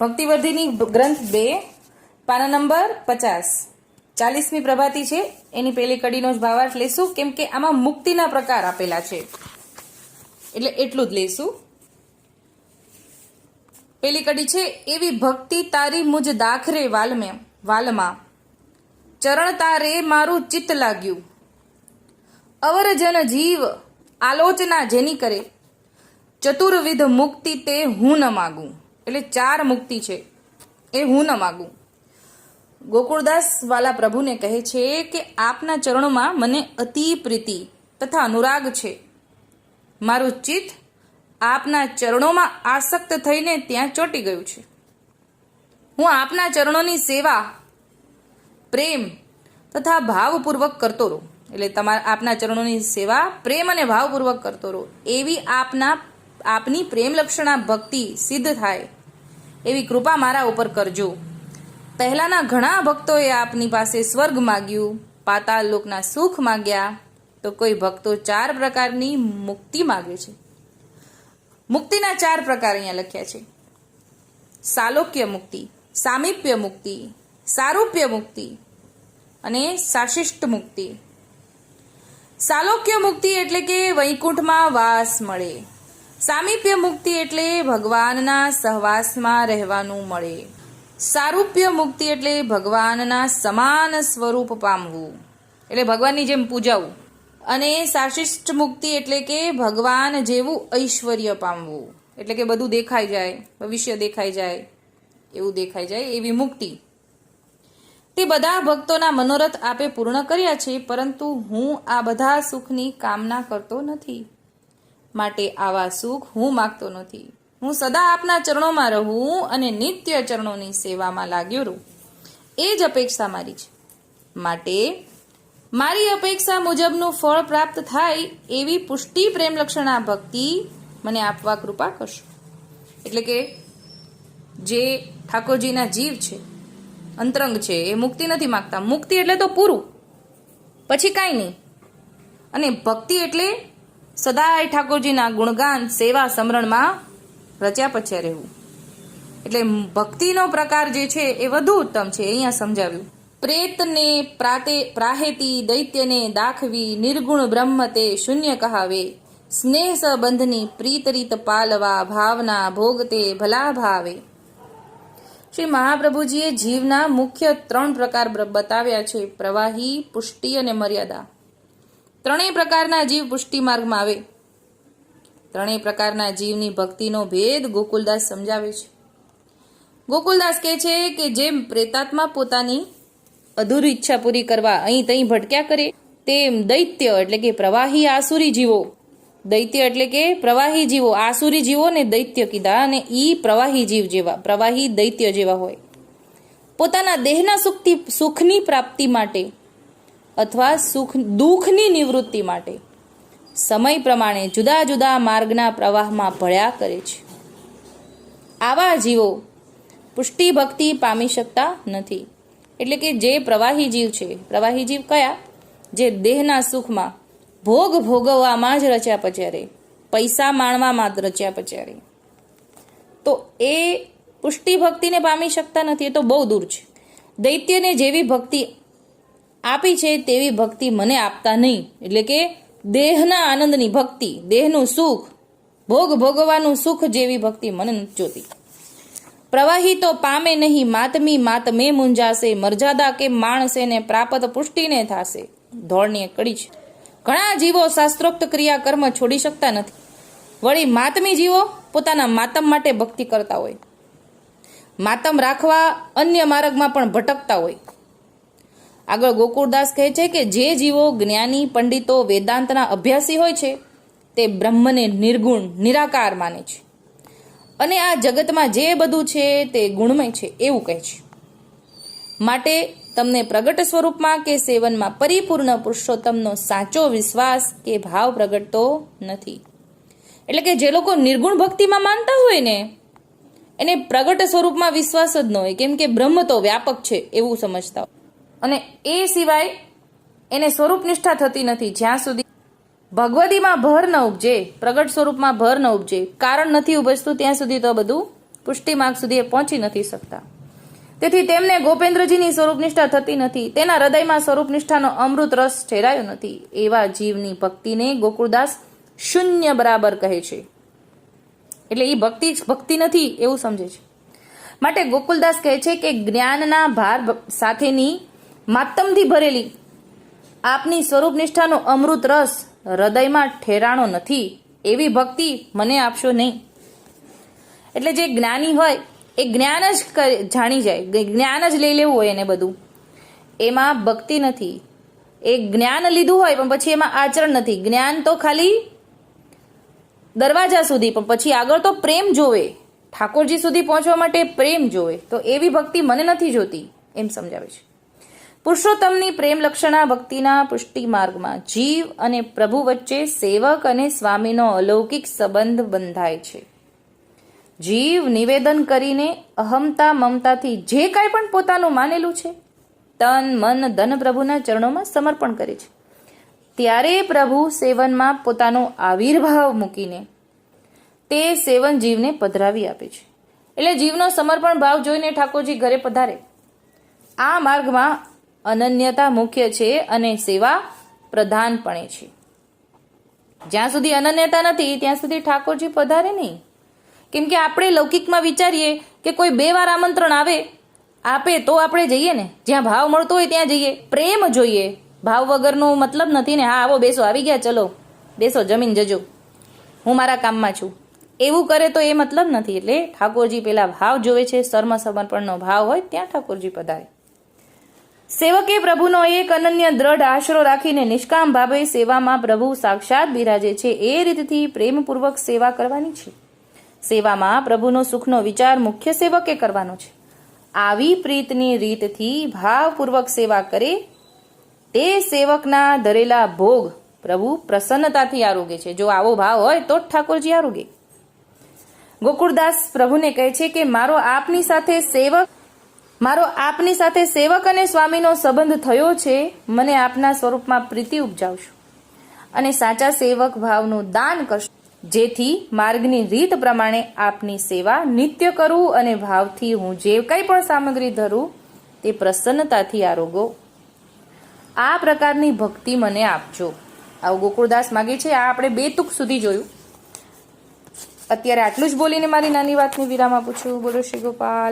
ભક્તિવર્ધિની ગ્રંથ બે, પાના નંબર પચાસ. ચાલીસમી પ્રભાતી છે. એની પેલી કડીનો જ ભાવાર્થ લેશું. કેમ કે આમાં મુક્તિના પ્રકાર આપેલા છે. એટલે એટલું જ લેશું. પેલી કડી છે, એવી ભક્તિ તારી મુજ દાખરે વાલમે, વાલમાં. ચરણ તારે મારું ચિત્ત લાગ્યું. અવર જન જીવ આલોચના જેની કરે. ચતુર્વિધ મુક્તિ તે હું ન માગું. એટલે ચાર મુક્તિ છે. એ હું ન માગું. ગોકુળદાસ વાલા પ્રભુને કહે છે કે આપના ચરણોમાં મને અતિ પ્રીતિ તથા અનુરાગ છે. મારું ચિત્ત આપના ચરણોમાં આસક્ત થઈને ત્યાં ચોંટી ગયું છે. હું આપના ચરણોની સેવા, પ્રેમ તથા ભાવપૂર્વક કરતો રહું. એટલે તમારા આપના ચરણોની સેવા, પ્રેમ અને ભાવપૂર્વક કરતો રહો. એવી આપના, આપની પ્રેમલક્ષણા ભક્તિ સિદ્ધ થાય. એવી કૃપા મારા ઉપર કરજો. પહેલાંના ઘણા ભક્તોએ આપની પાસે સ્વર્ગ માગ્યું પાતાળ લોકના સુખ માગ્યા, તો કોઈ ભક્તો ચાર પ્રકારની મુક્તિ માગે છે. મુક્તિના ચાર પ્રકાર અહીંયા લખ્યા છે. સાલોક્ય મુક્તિ, સામીપ્ય મુક્તિ, સારૂપ્ય મુક્તિ અને સાશિષ્ટ મુક્તિ. સાલોક્ય મુક્તિ એટલે કે વૈકુંઠમાં વાસ મળે. સામીપ્ય મુક્તિ એટલે ભગવાનના સહવાસમાં રહેવાનું મળે. સારૂપ્ય મુક્તિ એટલે ભગવાનના સમાન સ્વરૂપ પામવું. એટલે ભગવાનની જેમ પૂજાવું. અને સાશિષ્ટ મુક્તિ એટલે કે ભગવાન જેવું ઐશ્વર્ય પામવું. એટલે કે બધું દેખાઈ જાય, ભવિષ્ય દેખાઈ જાય, એવું દેખાઈ જાય એવી મુક્તિ. તે બધા ભક્તોના મનોરથ આપે પૂર્ણ કર્યા છે, પરંતુ હું આ બધા સુખની કામના કરતો નથી. માટે આવા સુખ હું માગતો નથી. હું સદા આપના ચરણોમાં રહું અને નિત્ય ચરણોની સેવામાં લાગ્યો રહું. એ જ અપેક્ષા મારી છે. માટે મારી અપેક્ષા મુજબનું ફળ પ્રાપ્ત થાય એવી પુષ્ટિ પ્રેમલક્ષણા ભક્તિ મને આપવા કૃપા કરશો. એટલે કે જે ઠાકોરજીના જીવ છે, અંતરંગ છે, એ મુક્તિ નથી માગતા. મુક્તિ એટલે તો પૂરું. પછી કાંઈ નહીં. અને ભક્તિ એટલે સદાય ઠાકોરજીના ગુણગાન, સેવા, સમરણમાં રચ્યા પચ્યા રહેવું. એટલે ભક્તિનો પ્રકાર જે છે એ વધુ ઉત્તમ છે, અહીંયા સમજાવ્યું. પ્રેતને પ્રાતે, પ્રાહેતી દૈત્યને દાખવી નિર્ગુણ બ્રહ્મ તે શૂન્ય કહાવે. સ્નેહ સંબંધની પ્રીત રીત પાલવા ભાવના ભોગતે ભલા ભાવે. શ્રી મહાપ્રભુજીએ જીવના મુખ્ય ત્રણ પ્રકાર બતાવ્યા છે. પ્રવાહી, પુષ્ટિ અને મર્યાદા. ત્રણેય પ્રકારના જીવ પુષ્ટિ માર્ગમાં આવે. ત્રણેય પ્રકારના જીવની ભક્તિનો ભેદ ગોકુલદાસ સમજાવે છે. ગોકુલદાસ કહે છે કે જેમ પ્રેતાત્મા પોતાની અધૂરી ઈચ્છા પૂરી કરવા અહીં તહીં ભટક્યા કરે, તેમ દૈત્ય એટલે કે પ્રવાહી આસુરી જીવો, દૈત્ય એટલે કે પ્રવાહી જીવો, આસુરી જીવો ને દૈત્ય કીધા અને ઈ પ્રવાહી જીવ જેવા, પ્રવાહી દૈત્ય જેવા હોય. પોતાના દેહના સુખથી સુખની પ્રાપ્તિ માટે અથવા સુખ, દુઃખની નિવૃત્તિ માટે. સમય પ્રમાણે જુદા જુદા માર્ગના પ્રવાહમાં ભળ્યા કરે છે. આવા જીવો પુષ્ટિ ભક્તિ પામી શકતા નથી. એટલે કે જે પ્રવાહી જીવ છે, પ્રવાહી જીવ કયા? જે દેહના સુખમાં ભોગ ભોગવવામાં જ રચ્યા પચ્યા પૈસા માણવામાં જ રચ્યા પચ્યા તો એ પુષ્ટિ ભક્તિને પામી શકતા નથી, એ તો બહુ દૂર છે. દૈત્યને જેવી ભક્તિ આપી છે તેવી ભક્તિ મને આપતા નહીં. એટલે કે દેહના આનંદની ભક્તિ, દેહનું સુખ, ભોગ ભોગવાનું સુખ જેવી ભક્તિ મને જોતી. પ્રવાહી તો પામે નહીં, માતમી માતમે મુંજાશે મર્યાદા કે માણસે ને પ્રાપ્ત પુષ્ટિને થાશે. ધોળની એક કડી છે. ઘણા જીવો શાસ્ત્રોક્ત ક્રિયા કર્મ છોડી શકતા નથી. વળી માતમી જીવો પોતાના માતમ માટે ભક્તિ કરતા હોય. માતમ રાખવા અન્ય માર્ગમાં પણ ભટકતા હોય. આગળ ગોકુળદાસ કહે છે કે જે જીવો જ્ઞાની, પંડિતો, વેદાંતના અભ્યાસી હોય છે, તે બ્રહ્મને નિર્ગુણ, નિરાકાર માને છે. અને આ જગતમાં જે બધું છે તે ગુણમય છે એવું કહે છે. માટે તમને પ્રગટ સ્વરૂપમાં કે સેવનમાં પરિપૂર્ણ પુરુષોત્તમનો સાચો વિશ્વાસ કે ભાવ પ્રગટતો નથી. એટલે કે જે લોકો નિર્ગુણ ભક્તિમાં માનતા હોય ને, એને પ્રગટ સ્વરૂપમાં વિશ્વાસ જ ન હોય. કેમ કે બ્રહ્મ તો વ્યાપક છે એવું સમજતા હોય. અને એ સિવાય એને સ્વરૂપ નિષ્ઠા થતી નથી. જ્યાં સુધી ભગવતીમાં ભર ન ઉપજે, પ્રગટ સ્વરૂપમાં ભર ન ઉપજે, કારણ નથી ઉપજતું, ત્યાં સુધી તો બધું પુષ્ટિ માર્ગ સુધી એ પહોંચી નથી શકતા. તેથી તેમને ગોપેન્દ્રજીની સ્વરૂપનિષ્ઠા થતી નથી. તેના હૃદયમાં સ્વરૂપનિષ્ઠાનો અમૃત રસ ઠેરાયો નથી. એવા જીવની ભક્તિને ગોકુળદાસ શૂન્ય બરાબર કહે છે. એટલે એ ભક્તિ ભક્તિ નથી એવું સમજે છે. માટે ગોકુલદાસ કહે છે કે જ્ઞાનના ભાર સાથેની માતમથી ભરેલી. આપની સ્વરૂપ નિષ્ઠાનો અમૃત રસ હૃદયમાં ઠેરાણો નથી, એવી ભક્તિ મને આપશો નહીં. એટલે જે જ્ઞાની હોય, એ જ્ઞાન જ જાણી જાય જ્ઞાન જ લઈ લેવું હોય એને બધું. એમાં ભક્તિ નથી. એ જ્ઞાન લીધું હોય, પણ પછી એમાં આચરણ નથી. જ્ઞાન તો ખાલી દરવાજા સુધી, પણ પછી આગળ તો પ્રેમ જોવે. ઠાકોરજી સુધી પહોંચવા માટે પ્રેમ જોવે. તો એવી ભક્તિ મને નથી જોતી, એમ સમજાવે છે. પુરુષોત્તમની પ્રેમલક્ષણા ભક્તિના પુષ્ટિ માર્ગમાં જીવ અને પ્રભુ વચ્ચે સેવક અને સ્વામીનો અલૌકિક સંબંધ બંધાય છે. જીવ નિવેદન કરીને અહમતા મમતાથી જે કાંઈ પણ પોતાનું માનેલું છે, તન, મન, ધન પ્રભુના ચરણોમાં સમર્પણ કરે છે. ત્યારે પ્રભુ સેવનમાં પોતાનો આવિર્ભાવ મૂકીને તે સેવન જીવને પધરાવી આપે છે. એટલે જીવનો સમર્પણ ભાવ જોઈને ઠાકોરજી ઘરે પધારે. આ માર્ગમાં અનન્યતા મુખ્ય છે અને સેવા પ્રધાનપણે છે. જ્યાં સુધી અનન્યતા નથી, ત્યાં સુધી ઠાકોરજી પધારે નહીં. કેમ કે આપણે લૌકિકમાં વિચારીએ કે કોઈ બે વાર આમંત્રણ આવે, આપે તો આપણે જઈએ ને. જ્યાં ભાવ મળતો હોય ત્યાં જઈએ. પ્રેમ જોઈએ. ભાવ વગરનો મતલબ નથી ને, હા, આવો, બેસો, આવી ગયા, ચલો. બેસો, જમીન જજો. હું મારા કામમાં છું. એવું કરે તો એ મતલબ નથી. એટલે ઠાકોરજી પેલા ભાવ જોવે છે સર્મ સમર્પણનો ભાવ હોય, ત્યાં ઠાકોરજી પધારે. સેવકે પ્રભુનો એક અનન્ય દ્રઢ આશરો રાખીને નિષ્કામ ભાવે સેવામાં પ્રભુ સાક્ષાત બિરાજે છે. એ રીતથી પ્રેમપૂર્વક સેવા કરવાની છે. સેવામાં પ્રભુનો સુખનો વિચાર મુખ્ય સેવકે કરવાનો છે. આવી પ્રીતની રીતથી ભાવપૂર્વક સેવા કરે, તે સેવકના ધરેલા ભોગ પ્રભુ પ્રસન્નતાથી આરોગે છે. જો આવો ભાવ હોય તો જ ઠાકોરજી આરોગે. ગોકુળદાસ પ્રભુને કહે છે કે મારો આપની સાથે સેવક મારો આપની સાથે સેવક અને સ્વામીનો સંબંધ થયો છે, મને આપના સ્વરૂપમાં પ્રીતિ ઉપજાવશો. અને સાચા સેવક ભાવનું દાન કરશો. જેથી માર્ગની રીત પ્રમાણે આપની સેવા નિત્ય કરું અને ભાવથી હું જે કંઈ પણ સામગ્રી ધરું, તે પ્રસન્નતાથી આરોગો આ પ્રકારની ભક્તિ મને આપજો. આવું ગોકુળદાસ માગે છે, આ આપણે બે તુક સુધી જોયું. અત્યારે આટલું જ બોલીને મારી નાની વાતની વિરામ આપું છું. બોલો શ્રી ગોપાલ.